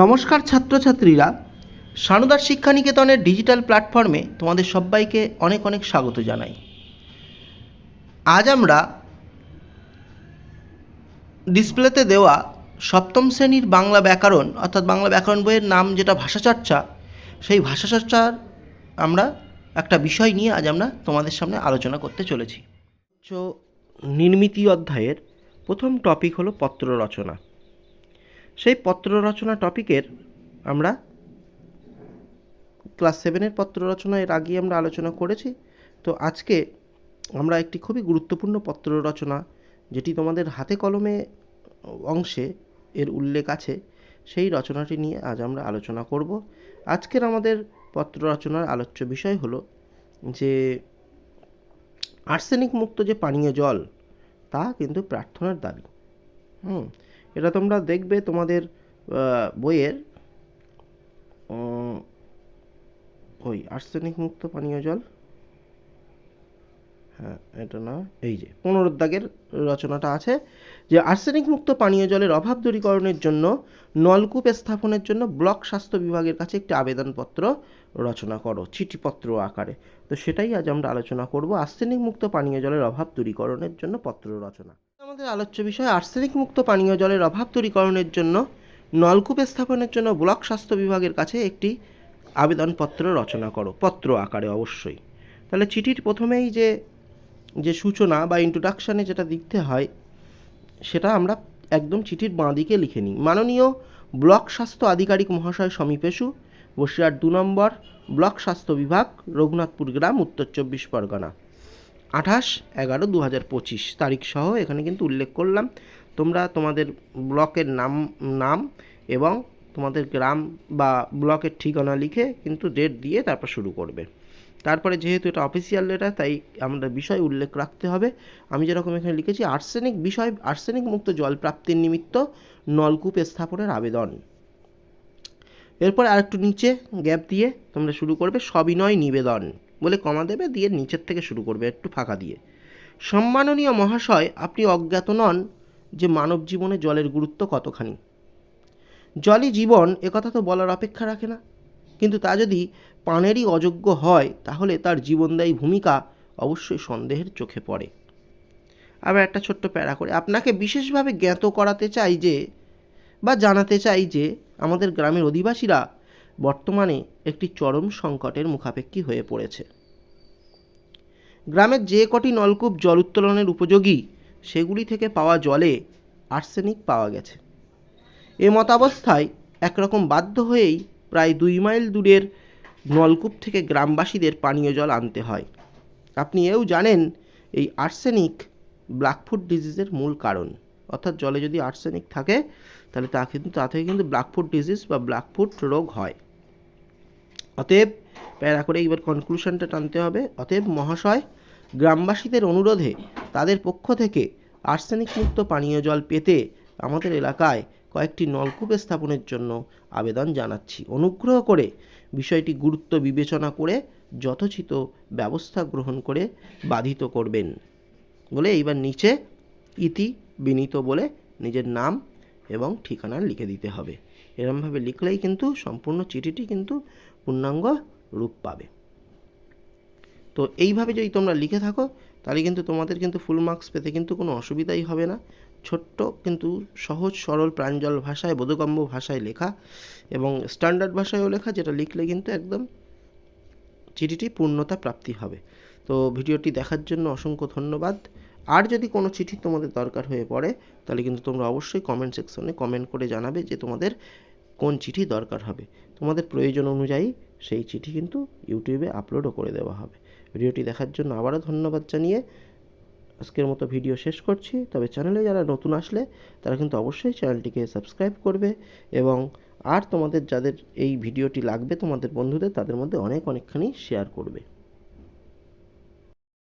নমস্কার ছাত্রছাত্রীরা, সানুদার শিক্ষানিকেতনের ডিজিটাল প্ল্যাটফর্মে তোমাদের সবাইকে অনেক অনেক স্বাগত জানাই। আজ আমরা ডিসপ্লেতে দেওয়া সপ্তম শ্রেণির বাংলা ব্যাকরণ, অর্থাৎ বাংলা ব্যাকরণ বইয়ের নাম যেটা ভাষাচর্চা, সেই ভাষাচর্চার আমরা একটা বিষয় নিয়ে আজ আমরা তোমাদের সামনে আলোচনা করতে চলেছি। নির্মিতি অধ্যায়ের প্রথম টপিক হলো পত্র রচনা। সেই পত্র রচনা টপিকের আমরা ক্লাস সেভেনের পত্র রচনা এর আগেই আমরা আলোচনা করেছি। তো আজকে আমরা একটি খুবই গুরুত্বপূর্ণ পত্র রচনা, যেটি তোমাদের হাতে কলমে অংশে এর উল্লেখ আছে, সেই রচনাটি নিয়ে আজ আমরা আলোচনা করব। আজকের আমাদের পত্র রচনার আলোচ্য বিষয় হলো যে, আর্সেনিক মুক্ত যে পানীয় জল, তা কিন্তু প্রার্থনার দাবি। হুম এটা তোমরা দেখবে তোমাদের বইয়ের ওই আর্সেনিক মুক্ত পানীয় জল। হ্যাঁ এটা না, এই যে পুনরুদ্যোগের রচনাটা আছে যে আর্সেনিক মুক্ত পানীয় জলের অভাব দূরীকরণের জন্য নলকূপ স্থাপনের জন্য ব্লক স্বাস্থ্য বিভাগের কাছে একটি আবেদনপত্র রচনা করো, চিঠিপত্র আকারে। তো সেটাই আজ আমরা আলোচনা করব, আর্সেনিক মুক্ত পানীয় জলের অভাব দূরীকরণের জন্য পত্র রচনা। আমাদের আলোচ্য বিষয় আর্সেনিক মুক্ত পানীয় জলের অভাব দূরীকরণের জন্য নলকূপ স্থাপনের জন্য ব্লক স্বাস্থ্য বিভাগের কাছে একটি আবেদনপত্র রচনা করো, পত্র আকারে অবশ্যই। তাহলে চিঠির প্রথমেই যে যে সূচনা বা ইন্ট্রোডাকশানে যেটা দিতে হয়, সেটা আমরা একদম চিঠির বাঁ দিকে লিখে নিই। মাননীয় ব্লক স্বাস্থ্য আধিকারিক মহাশয় সমীপেশু বসিরহাট দু নম্বর, ব্লক স্বাস্থ্য বিভাগ, রঘুনাথপুর গ্রাম, উত্তর চব্বিশ পরগনা। আঠাশ, এগারো দু হাজার পঁচিশ তারিখ সহ এখানে কিন্তু উল্লেখ করলাম। তোমরা তোমাদের ব্লকের নাম নাম এবং তোমাদের গ্রাম বা ব্লকের ঠিকানা লিখে কিন্তু ডেট দিয়ে তারপর শুরু করবে। তারপরে যেহেতু এটা অফিসিয়াল লেটার তাই আমরা বিষয় উল্লেখ রাখতে হবে। আমি যেরকম এখানে লিখেছি, আর্সেনিক বিষয়, আর্সেনিক মুক্ত জল প্রাপ্তির নিমিত্ত নলকূপ স্থাপনের আবেদন। এরপর আরেকটু নিচে গ্যাপ দিয়ে তোমরা শুরু করবে সবিনয় নিবেদন বলে কমা দেবে, দিয়ে নিচের থেকে শুরু করবে একটু ফাঁকা দিয়ে। সম্মাননীয় মহাশয়, আপনি অজ্ঞাত নন যে মানব জীবনে জলের গুরুত্ব কতখানি। জলই জীবন একথা তো বলার অপেক্ষা রাখে না। কিন্তু তা যদি পানেরই অযোগ্য হয়, তাহলে তার জীবনদায়ী ভূমিকা অবশ্যই সন্দেহের চোখে পড়ে। আবার একটা ছোট্ট প্যারা করে, আপনাকে বিশেষভাবে জ্ঞাত করাতে চাই যে, বা জানাতে চাই যে আমাদের গ্রামের অধিবাসীরা বর্তমানে একটি চরম সংকটের মুখাপেক্ষী হয়ে পড়েছে। গ্রামের যে কটি নলকূপ জল উত্তোলনের উপযোগী, সেগুলি থেকে পাওয়া জলে আর্সেনিক পাওয়া গেছে। এ মতাবস্থায় একরকম বাধ্য হয়েই প্রায় দুই মাইল দূরের নলকূপ থেকে গ্রামবাসীদের পানীয় জল আনতে হয়। আপনি এও জানেন, এই আর্সেনিক ব্ল্যাকফুট ডিজিজের মূল কারণ। অর্থাৎ জলে যদি আর্সেনিক থাকে, তাহলে তা কিন্তু, তা থেকে কিন্তু ব্ল্যাকফুট ডিজিজ বা ব্ল্যাকফুট রোগ হয়। অতএব প্যারা করে এবার কনক্লুশনটা টানতে হবে। অতএব মহাশয়, গ্রামবাসীদের অনুরোধে তাদের পক্ষ থেকে আর্সেনিক মুক্ত পানীয় জল পেতে আমাদের এলাকায় কয়েকটি নলকূপ স্থাপনের জন্য আবেদন জানাচ্ছি। অনুগ্রহ করে বিষয়টি গুরুত্ব বিবেচনা করে যথোচিত ব্যবস্থা গ্রহণ করে বাধিত করবেন। বলে এইবার নিচে ইতি বিনীত বলে নিজের নাম এবং ঠিকানা লিখে দিতে হবে। এরমভাবে লিখলেই কিন্তু সম্পূর্ণ চিঠিটি কিন্তু পূর্ণাঙ্গ রূপ পাবে। তো এইভাবে যদি তোমরা লিখে থাকো, তাহলে কিন্তু তোমাদের কিন্তু ফুল মার্কস পেতে কিন্তু কোনো অসুবিধাই হবে না। ছোট্ট কিন্তু সহজ সরল প্রাঞ্জল ভাষায়, বোধগম্য ভাষায় লেখা এবং স্ট্যান্ডার্ড ভাষায়ও লেখা, যেটা লিখলে কিন্তু একদম চিঠিটি পূর্ণতা প্রাপ্তি হবে। তো ভিডিওটি দেখার জন্য অসংখ্য ধন্যবাদ। আর যদি কোনো চিঠি তোমাদের দরকার হয়ে পড়ে, তাহলে কিন্তু তোমরা অবশ্যই কমেন্ট সেকশনে কমেন্ট করে জানাবে যে তোমাদের কোন চিঠি দরকার হবে। তোমাদের প্রয়োজন অনুযায়ী সেই চিঠি কিন্তু ইউটিউবে আপলোডও করে দেওয়া হবে। ভিডিওটি দেখার জন্য আবারও ধন্যবাদ জানিয়ে আজকের মতো ভিডিও শেষ করছি। তবে চ্যানেলে যারা নতুন আসলে, তারা কিন্তু অবশ্যই চ্যানেলটিকে সাবস্ক্রাইব করবে এবং আর তোমাদের যাদের এই ভিডিওটি লাগবে তোমাদের বন্ধুদের, তাদের মধ্যে অনেক অনেকখানি শেয়ার করবে।